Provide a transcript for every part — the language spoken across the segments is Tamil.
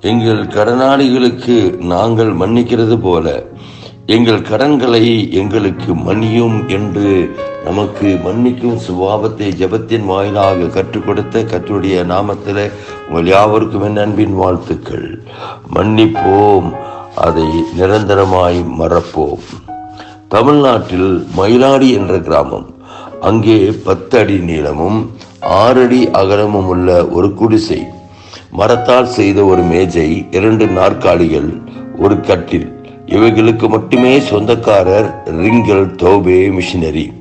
எங்கள் கடனாளிகளுக்கு நாங்கள் மன்னிக்கிறது போல எங்கள் கடன்களை எங்களுக்கு மன்னியும் என்று நமக்கு மன்னிக்கும் சுபாவத்தை ஜெபத்தின் வாயிலாக கற்றுக் கொடுத்த கற்றுடைய நாமத்தில் உங்கள் யாவருக்கும் என் அன்பின் வாழ்த்துக்கள். மன்னிப்போம் அதை நிரந்தரமாய் மறப்போம். தமிழ்நாட்டில் மயிலாடி என்ற கிராமம் அங்கே பத்து அடி நீளமும் ஆறடி அகலமும் உள்ள ஒரு குடிசை மரத்தால் செய்த ஒரு மேஜை இரண்டு நாற்காலிகள் ஒரு கட்டில். இவைகளுக்கு மட்டுமே சொந்தக்காரர் ரிங்கல் தௌபே மிஷினரி.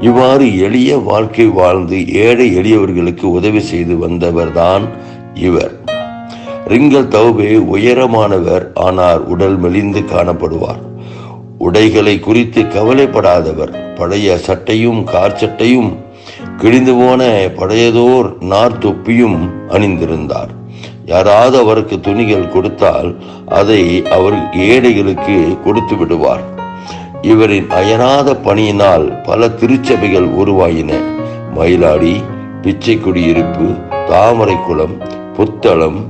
இவ்வாறு எளிய வாழ்க்கை வாழ்ந்து ஏழை எளியவர்களுக்கு உதவி செய்து வந்தவர்தான் இவர். ரிங்கல் தௌபே உயரமானவர் ஆனால் உடல் மெலிந்து காணப்படுவார். உடைகளை குறித்து கவலைப்படாதவர் பழைய சட்டையும் கார் சட்டையும் கிழிந்து போன பழையதோர் நார் தொப்பியும் அணிந்திருந்தார். யாராவது அவருக்கு துணிகள் கொடுத்தால் அதை அவர் ஏழைகளுக்கு கொடுத்து விடுவார். இவரின் அயராத பணியினால் பல திருச்சபைகள் உருவாயின. மயிலாடி பிச்சை குடியிருப்பு தாமரைக்குளம் புத்தளம்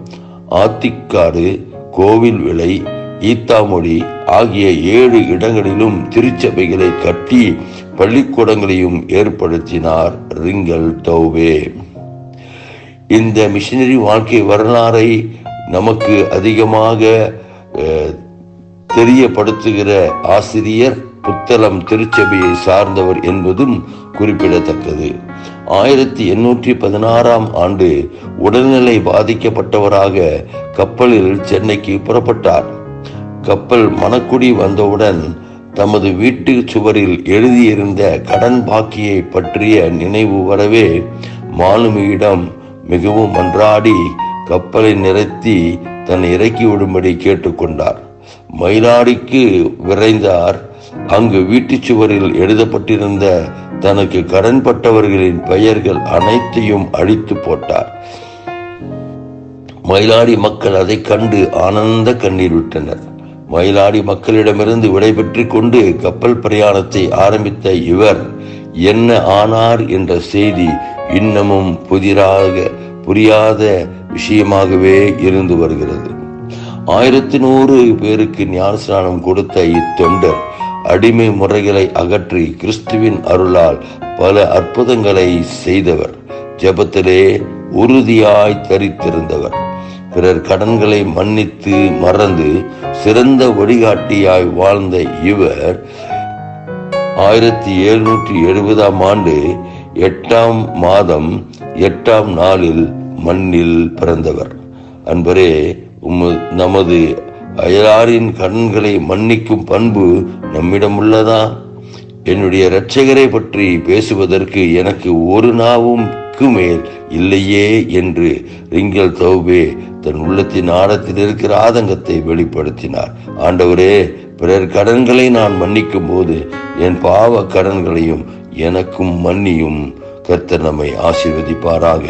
ஆத்திக்காடு கோவில் விலை ஈத்தாமொழி ஆகிய ஏழு இடங்களிலும் திருச்சபைகளை கட்டி பள்ளிக்கூடங்களையும் ஏற்படுத்தினார் ரிங்கல் தௌவே இந்த மிஷினரி வாழ்க்கை வரலாறை நமக்கு அதிகமாக தெரியப்படுத்துகிற ஆசிரியர் புத்தளம் திருச்சபையை சார்ந்தவர் என்பதும் குறிப்பிடத்தக்கது. ஆயிரத்தி எண்ணூற்றி பதினாறாம் ஆண்டு உடல்நிலை பாதிக்கப்பட்டவராக கப்பலில் சென்னைக்கு புறப்பட்டார். கப்பல் மணக்குடி வந்தவுடன் தமது வீட்டு சுவரில் எழுதியிருந்த கடன் பாக்கியை பற்றிய நினைவு வரவே மாலுமியிடம் மிகவும் மன்றாடி கப்பலை நிறுத்தி தன்னை இறக்கி விடும்படி கேட்டுக்கொண்டார். மயிலாடிக்கு விரைந்தார். அங்கு வீட்டுச் சுவரில் எழுதப்பட்டிருந்த தனக்கு கடன்பட்டவர்களின் பெயர்கள் அனைத்தையும் அழித்து போட்டார். மயிலாடி மக்கள் அதை கண்டு ஆனந்த கண்ணீர் விட்டனர். மயிலாடி மக்களிடமிருந்து விடைபெற்று கொண்டு கப்பல் பிரயாணத்தை ஆரம்பித்த இவர் என்ன ஆனார்? என்ற செய்தி இன்னமும் புதிராக புரியாத விஷயமாகவே இருந்து வருகிறது. ஆயிரத்தி நூறு பேருக்கு ஞானஸ்நானம் கொடுத்த இத்தொண்டர் அடிமை முறைகளை அகற்றி கிறிஸ்துவின் அருளால் பல அற்புதங்களை செய்தவர். ஜெபத்திலே உறுதியாய் தரித்திருந்தவர். பிறர் கடன்களை மன்னித்து மறந்து சிறந்த வழிகாட்டியாய் வாழ்ந்த இவர் ஆயிரத்தி எழுநூற்றி எழுபதாம் ஆண்டு எட்டாம் மாதம் எட்டாம் நாளில் மண்ணில் பிறந்தவர். அன்பரே நமது அயலாரின் கடன்களை மன்னிக்கும் பண்பு நம்மிடம் உள்ளதா என்னுடைய இரட்சகரை பற்றி பேசுவதற்கு எனக்கு ஒரு நாவுக்கு மேல் இல்லையே என்று ரிங்கல் தௌபே தன் உள்ளத்தின் ஆழத்தில் இருக்கிற ஆதங்கத்தை வெளிப்படுத்தினார். ஆண்டவரே பிறர் கடன்களை நான் மன்னிக்கும் போது என் பாவ கடன்களையும் எனக்கும் மன்னியும். கர்த்தர் நம்மை ஆசீர்வதிப்பாராக.